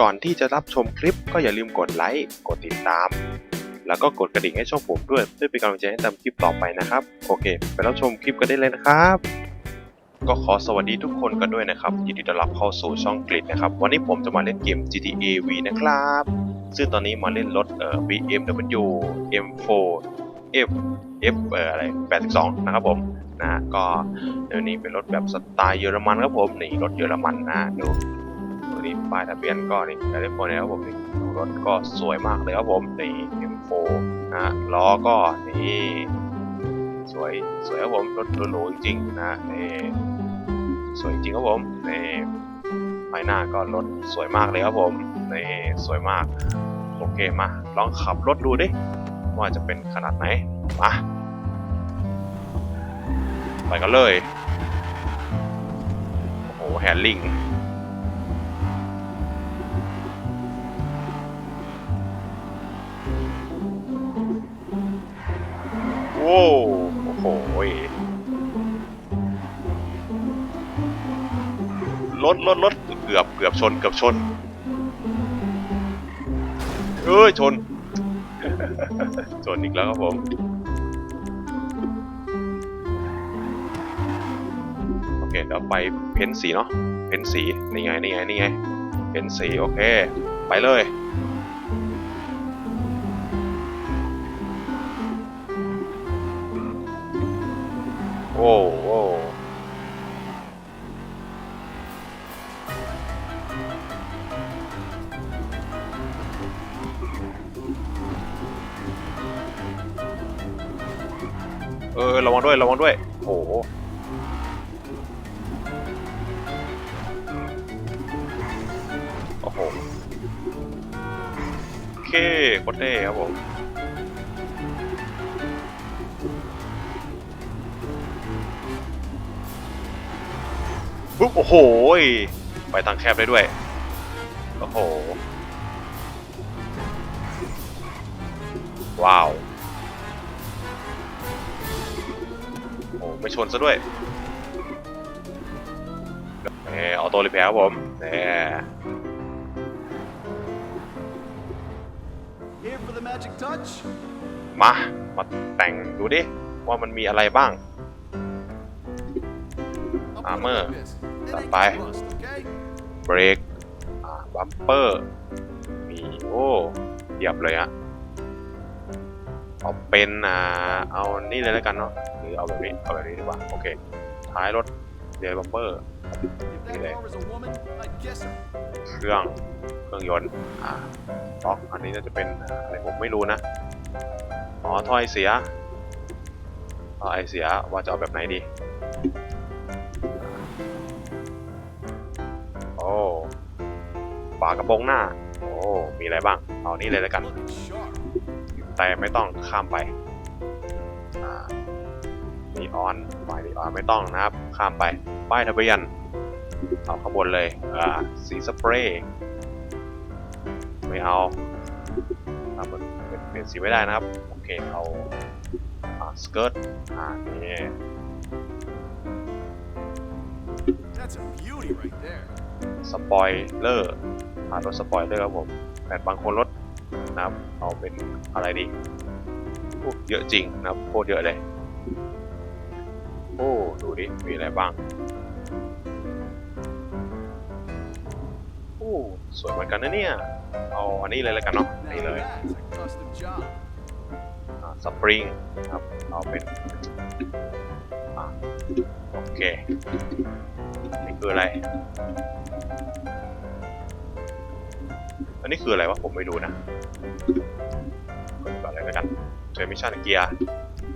ก่อนที่จะรับชมคลิปก็อย่าลืมกดไลค์ กดติดตาม แล้วก็กดกระดิ่งให้ช่องผมด้วยเพื่อเป็นกำลังใจให้ทำคลิปต่อไปนะครับ โอเค ไปรับชมคลิปกันได้เลยนะครับ ก็ขอสวัสดีทุกคนกันด้วยนะครับ ยินดีต้อนรับเข้าสู่ช่องกริดนะครับ วันนี้ผมจะมาเล่นเกม GTA V นะครับ ซึ่งตอนนี้มาเล่นรถเอ่อ BMW M4 F F เอ่ออะไร82 นะครับผมนะก็เดี๋ยวนี้เป็นรถแบบสไตล์เยอรมันครับผมนี่รถเยอรมันนะดู นี่ป้ายทะเบียนก็นี่แคลิฟอร์เนียครับผมนี่รถก็สวยมากเลยครับผมนี่ M4 นะล้อก็นี่สวยสวยครับผมรถหรูจริงๆนะนี่สวยจริงครับผมนี่ภายหน้าก็รถสวยมากเลยครับผมนี่สวยมากโอเคมาลองขับรถดูดิว่าจะเป็นขนาดไหนมาไปกันเลยโอ้โหแฮนลิง กือบเกือบชนเกือบชนเอ้ยชน ชนอีกแล้วครับผมโอเคเดี๋ยวไปเพ้นสีเนาะเพ้นสีนี่ไงนี่ไงนี่ไงเพ้นสีโอเค ไปเลยโอ้ เออระวังด้วยระวังด้วย โอ้โหโอ้โหโอเคโคตรเท่ครับผมปุ๊บโอ้โหไปทางแคบได้ด้วย โอ้โห ว้าว ไม่ชนซะด้วยเออออโต้รีแพร์ครับผมเนี่ย Here for the magic touch? มา มาแต่งดูดิ ว่ามันมีอะไรบ้าง I'll put it Armor. like this. It ain't Bye. gonna rust, okay? เบรกอ่าบัมเปอร์ มีโอ้เยียบเลยอะเอาเป็นอ่าเอานี่เลยแล้วกันเนาะห รือเอาแบบนี้เอาแบบนี้ดีกว่าโอเคท้ายรถเดลบัมเปอร์ If that Okay. car was a woman, I'd kiss her. เครื่องเครื่องยนต์อ่าล็อกอันนี้น่าจะเป็นอะไรผมไม่รู้นะอ๋อท่อไอเสียท่อไอเสียว่าจะเอาแบบไหนดีโอ้ฝากระโปรงหน้าโอ้มีอะไรบ้างเอานี่เลยแล้วกัน แต่ไม่ต้องข้ามไป นีออนไฟนีออนไม่ต้องนะครับ ข้ามไป ป้ายทะเบียนเอาข้างบนเลยอ่าสีสเปรย์ไม่เอาอ่ามันเป็นเปลี่ยนสีไม่ได้นะครับ โอเค เอาอ่าสเกิร์ตอ่านี่ That's a beauty right there. สปอยเลอร์อ่ารถสปอยเลอร์ครับผมแต่บางคนรถนะครับ เอาเป็นอะไรดีโอ้เยอะจริงนะครับโคตรเยอะเลย โอ้ดูดิ มีอะไรบ้าง โอ้ สวยเหมือนกันนะเนี่ย เอาอันนี้เลยแล้วกันเนาะ นี่เลยสปริงครับ เอาเป็นอโอเค นี่คืออะไร อันนี้คืออะไรวะ ผมไม่รู้นะกดก่อนเลยแล้วกันเทอร์มิชันเกียร์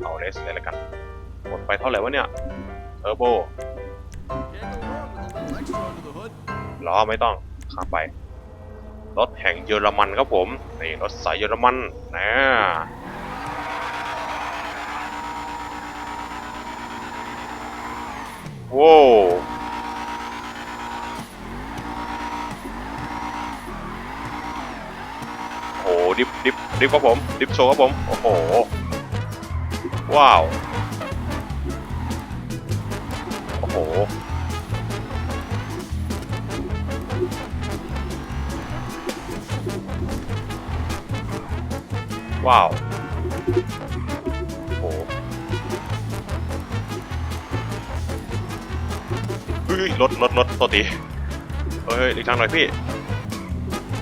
เอาเลสเลยแล้วกัน หมดไปเท่าไหร่วะเนี่ยเทอร์โบล้อไม่ต้องข้ามไป รถแห่งเยอรมันครับผมนี่รถสายเยอรมันนะโว้วโอ้โหดิฟดิฟดิฟครับผม ดิฟโชว์ครับผม โอ้โห ว้าว ว้าวโอ้โหเฮ้ยรถรถรถตัวตีเฮ้ยอีกทางหน่อยพี่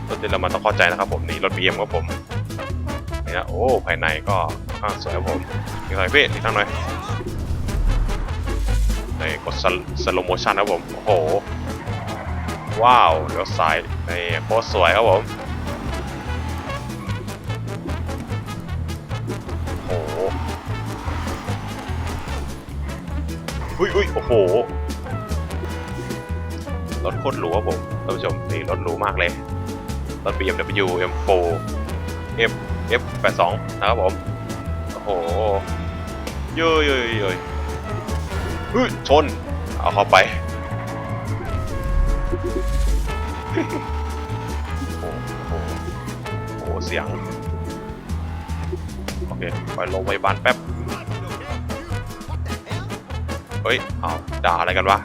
รถที่เรามาต้องเข้าใจนะครับผมนี่รถ BM ครับผมนี่นะโอ้ภายในก็ข้างสวยครับผมอีกหน่อยพี่อีกทางหน่อยในกดสโลโมชันครับผมโอ้โหว้าวเดี๋ยวซ้ายในโคตรสวยครับผม อุ้ยอุ้ยโอ้โห รถโคตรหรูครับผมท่านผู้ชมนี่รถหรูมากเลย รถ BMW M4 F F82 นะครับผม โอ้โหเย้ยเย้ยเย้ยเฮ้ยชน เอาเข้าไปโอ้โหโอ้โหเสียง โอเค ไปโรงพยาบาลแป๊บ เฮ้ยเอาวด่าอะไรกันวะ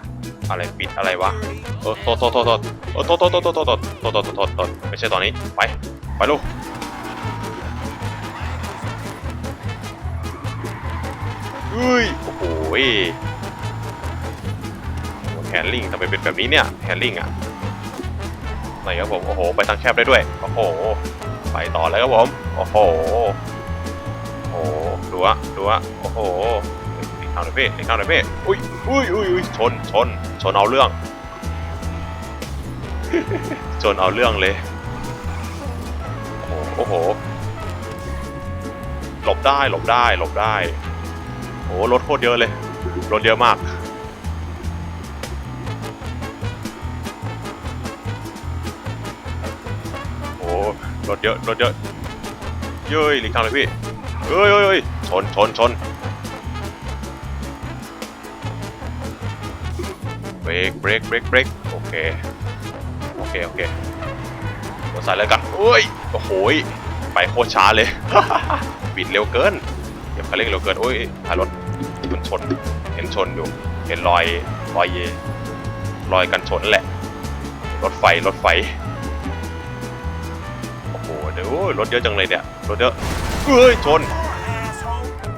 อะไรปิดอะไรวะโทษโทษโทษโทษโทษโอ้โทษโทษโทษโทษโทษโทษโทษโทษโทษไม่ใช่ตอนนี้ ไป ไปลูกเฮ้ยโอ้โหโอ้โหแฮนลิงทำไมเป็นแบบนี้เนี่ยแฮนลิงอะไหนครับผม โอ้โห ไปทางแคบได้ด้วย โอ้โห ไปต่อเลยครับผม โอ้โห โอ้โหดูอะดูอะโอ้โห ข้างหน่อยพี่อีกข้างหน่อยพี่อุ้ยอุ้ยอุ้ยอุ้ยชนชนชนเอาเรื่อง ชนเอาเรื่องเลยโอ้โห หลบได้หลบได้หลบได้โอ้โหรถโคตรเยอะเลยรถเยอะมากโอ้โหรถเยอะรถเยอะเย้ยหลีกทางเลยพี่เฮ้ยเฮ้ยเฮ้ยชนชนชน รกเบรกเบรกเบรกโอเค โอเค โอเคกดสายเลยกันเฮ้ย โอ้โหยไปโคตรช้าเลย บิดเร็วเกินเหยียบคันเร่งเร็วเกิน โอ้ยท้ายรถมันชน เห็นชนอยู่ เห็นรอย รอยเย รอยกันชนนั่นแหละ รถไฟ รถไฟ โอ้โห เดี๋ยวรถเยอะจังเลยเนี่ย รถเยอะเฮ้ย ชน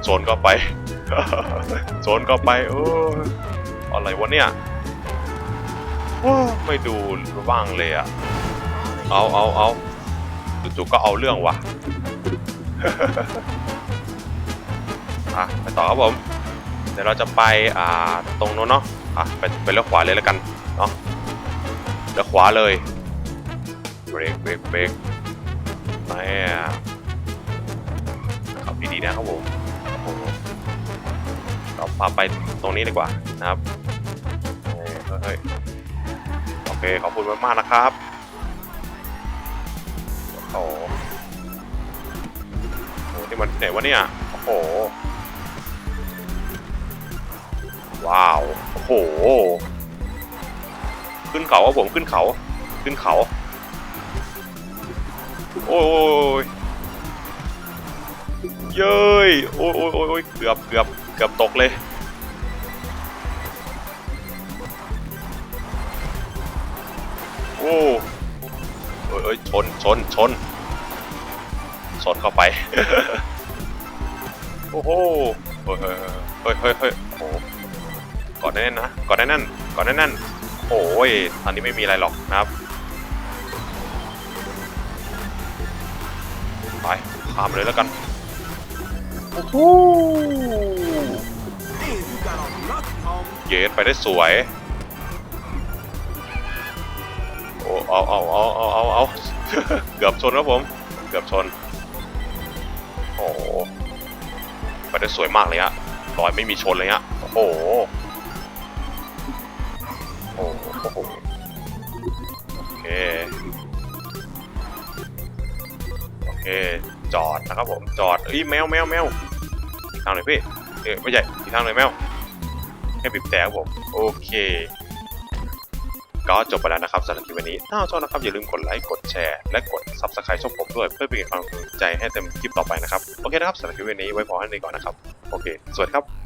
ชนก็ไป ชนก็ไป โอ้อะไรวะเนี่ย ไม่ดูบ้างเลยอะเอาเอาเอาจู่ๆก็เอาเรื่องว่ะอะไปต่อครับผม เดี๋ยวเราจะไปอ่าตรงโน้นเนาะอะไปไปเลี้ยวขวาเลยแล้วกันเนาะเลี้ยวขวาเลยเบรกเบรกเบรกแม่ขับดีๆนะครับผมเราพาไปตรงนี้ดีกว่านะครับเฮ้ย เฮ้ยโอเคขอบคุณมากๆนะครับโอ้โหโอ้นี่มันไหนวะเนี่ย โอ้โห ว้าว โอ้โห ขึ้นเขาครับผมขึ้นเขา ขึ้นเขา โอ้ยเย้ยโอ้ยโอ้ยโอ้ยเกือบเกือบเกือบตกเลย โอ้โอ้ยโอ้ยชนชนชนชนเข้าไป โอ้โหเฮ้ยเฮ้ยเฮ้ยเฮ้ยโอ้โหกอดแน่นๆนะก่อดแน่นๆกอดแน่นๆโอ้ยตอนนี้ไม่มีอะไรหรอกนะครับไปข้ามเลยแล้วกันโอ้โหเยสไปได้สวย เอาเอาเอาเอาเอาเอาเกือบชนครับผม เกือบชน โอ้โหไปได้สวยมากเลยฮะรอยไม่มีชนเลยฮะ โอ้โห โอ้โห โอเค โอเค จอดนะครับผม จอดเอ้ยแมวแมวแมวทางหน่อยพี่ เอ้ยไม่ใช่อีกทางหน่อยแมวแค่บีบแต่ครับผม โอเค ก็จบไปแล้วนะครับสำหรับคลิปวันนี้ ถ้าชอบนะครับอย่าลืมกดไลค์กดแชร์และกด Subscribe ช่องผมด้วยเพื่อเป็นกำลังใจให้เต็มคลิปต่อไปนะครับโอเคนะครับสำหรับคลิปวันนี้ไว้พอแค่นี้ก่อนนะครับโอเคสวัสดีครับ